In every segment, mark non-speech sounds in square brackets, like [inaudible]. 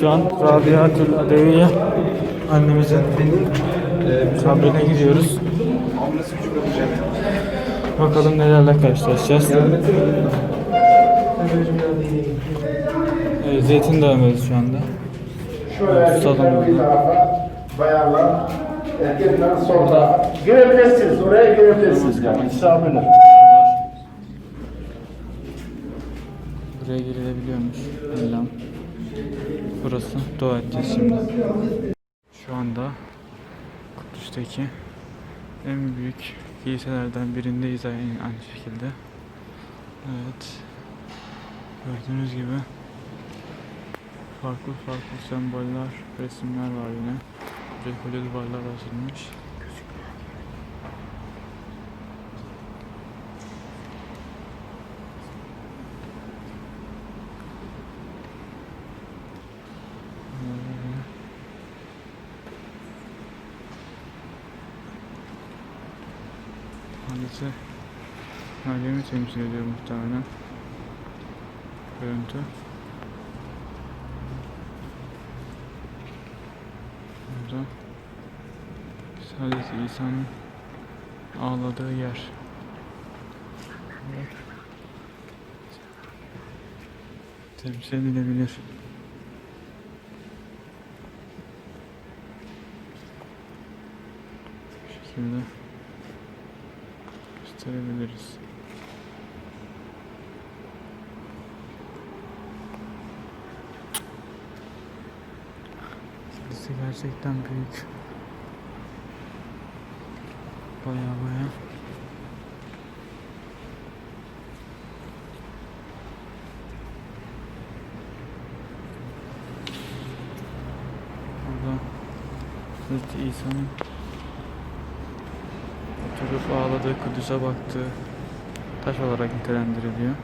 Şu an Rabiatül Adeviye annemizin kabrine gidiyoruz. Bakalım nelerle karşılaşacağız. Evet, zeytin dövmesi şu anda. Evet, salon Bayanlar, erkekler solda. Girebilirsiniz, oraya girebilirsiniz yani. Misafirler. Buraya girilebiliyormuş. Elham. Burası. Dua edeceğiz şimdi. Şu anda Kudüs'teki en büyük kiliselerden birindeyiz aynı, şekilde. Evet. Gördüğünüz gibi farklı farklı semboller, resimler var yine. Böyle koca duvarlar Hadise Meryem'i temsil ediyor muhtemelen. Görüntü. Burada Hazreti İsa'nın ağladığı yer. Evet. Temsil edilebilir. Bu şekilde gösterebiliriz. Kilise gerçekten büyük. Baya baya. Burada Hazreti İsa'nın oturup ağladığı Kudüs'e baktığı taş olarak nitelendiriliyor.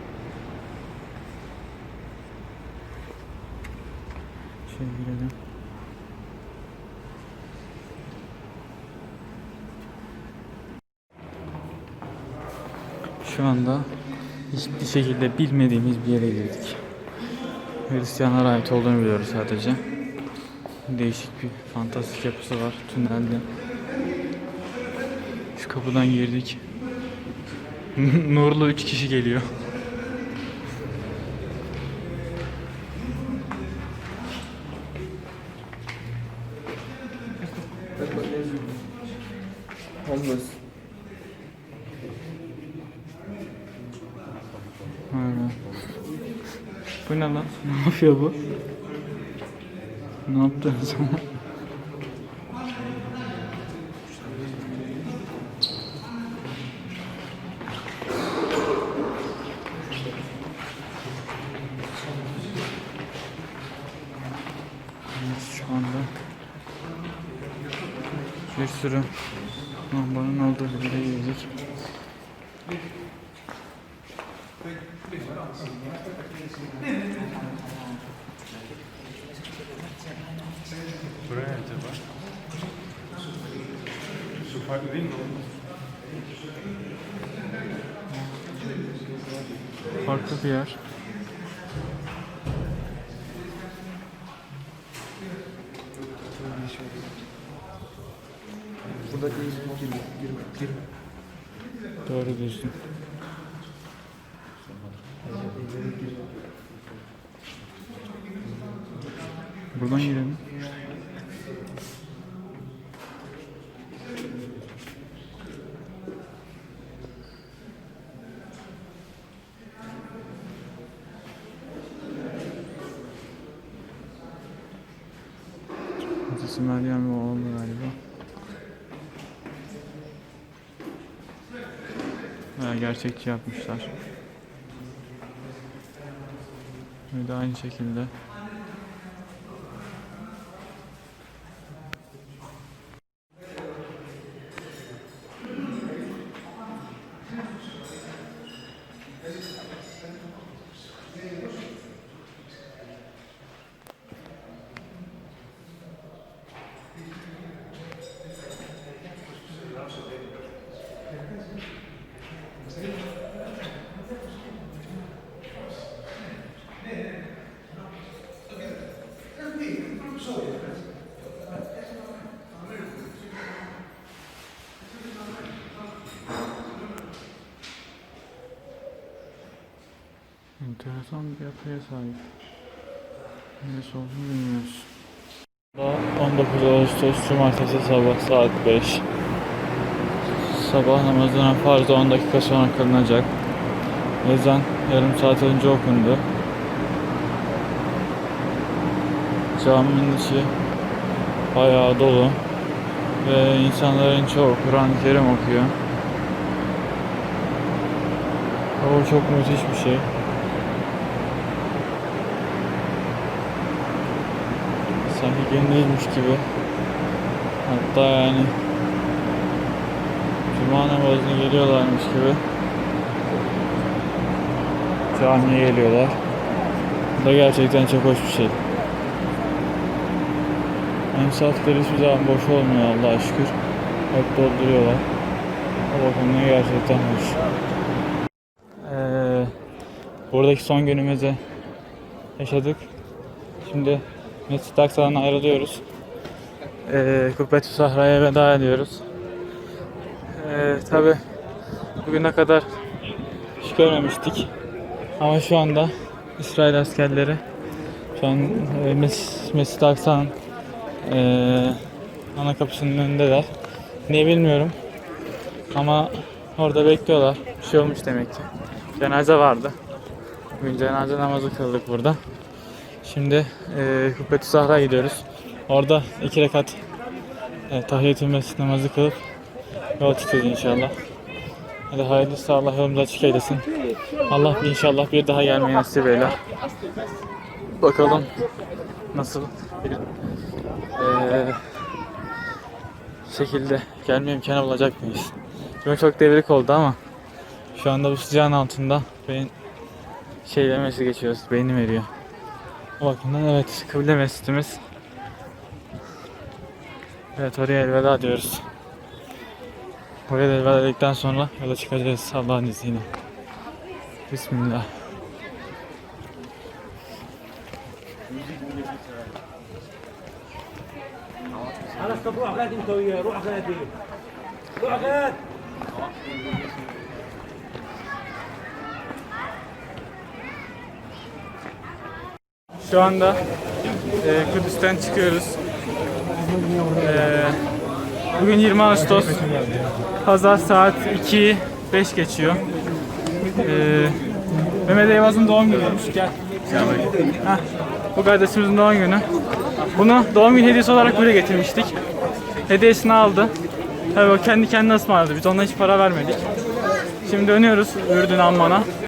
Şey girelim. Şu anda hiçbir şekilde bilmediğimiz bir yere girdik. Hristiyanlara ait olduğunu biliyoruz sadece. Değişik bir fantastik yapısı var tünelde. Şu kapıdan girdik. [laughs] Nurlu 3 kişi geliyor. Öyle. Bu ne lan? [laughs] Ne yapıyor bu? Ne yaptın sana? Evet, şu anda bir sürü lambanın olduğu bir yere girdik. Buraya acaba? Su farklı değil mi? Farklı bir yer. Burada değil, girme, girme, girme. Doğru diyorsun. Buradan girelim. Hazreti Meryem ve Ha, gerçekçi yapmışlar. Ve de aynı şekilde. Enteresan bir yapıya sahip. Neresi olduğunu bilmiyoruz. 19 Ağustos Cumartesi sabah saat 5. Sabah namazından farz 10 dakika sonra kılınacak. Ezan yarım saat önce okundu. Caminin içi bayağı dolu ve insanların çoğu Kur'an-ı Kerim okuyor. O çok müthiş bir şey. Sanki kendiymiş gibi. Hatta yani Cuma namazına geliyorlarmış gibi camiye geliyorlar. Bu da gerçekten çok hoş bir şey. Ensafları hiçbir zaman boş olmuyor Allah'a şükür. Hep dolduruyorlar. O bakımdan gerçekten hoş. Ee, buradaki son günümüzü yaşadık. Şimdi Mescid-i Aksa'dan ayrılıyoruz. Ee, Kubbetü Sahra'ya veda ediyoruz. Ee, Tabi bugüne kadar hiç görmemiştik. Ama şu anda İsrail askerleri şu an e, Mes Aksa'nın e, ana kapısının önündeler. Niye bilmiyorum. Ama orada bekliyorlar. Bir şey olmuş demek ki. Cenaze vardı. Bugün cenaze namazı kıldık burada. Şimdi e, Kubbetü Sahra'ya gidiyoruz. Orada iki rekat e, tahiyyatü mescid namazı kılıp yol tutacağız inşallah. Hadi hayırlısı Allah yolumuzu açık eylesin. Allah inşallah bir daha gelmeyi nasip eyler. Bakalım nasıl bir eee, şekilde gelme imkanı bulacak mıyız? Çünkü çok devrik oldu ama şu anda bu sıcağın altında beyin şeylemesi geçiyoruz. Beynim eriyor. O bakımdan evet kıble mescidimiz. Evet oraya elveda diyoruz. Buraya da elveda dedikten sonra yola çıkacağız Allah'ın izniyle. Bismillah. خلاص طب روح غاد انت وياه روح غادي روح غاد Şu anda e, Kudüs'ten çıkıyoruz. E, bugün 20 Ağustos. Pazar saat 2 5 geçiyor. E, Mehmet Eyvaz'ın doğum günüymüş. Gel. Heh, bu kardeşimizin doğum günü. Bunu doğum günü hediyesi olarak buraya getirmiştik. Hediyesini aldı. Tabii o kendi kendine ısmarladı. Biz ona hiç para vermedik. Şimdi dönüyoruz Ürdün Amman'a.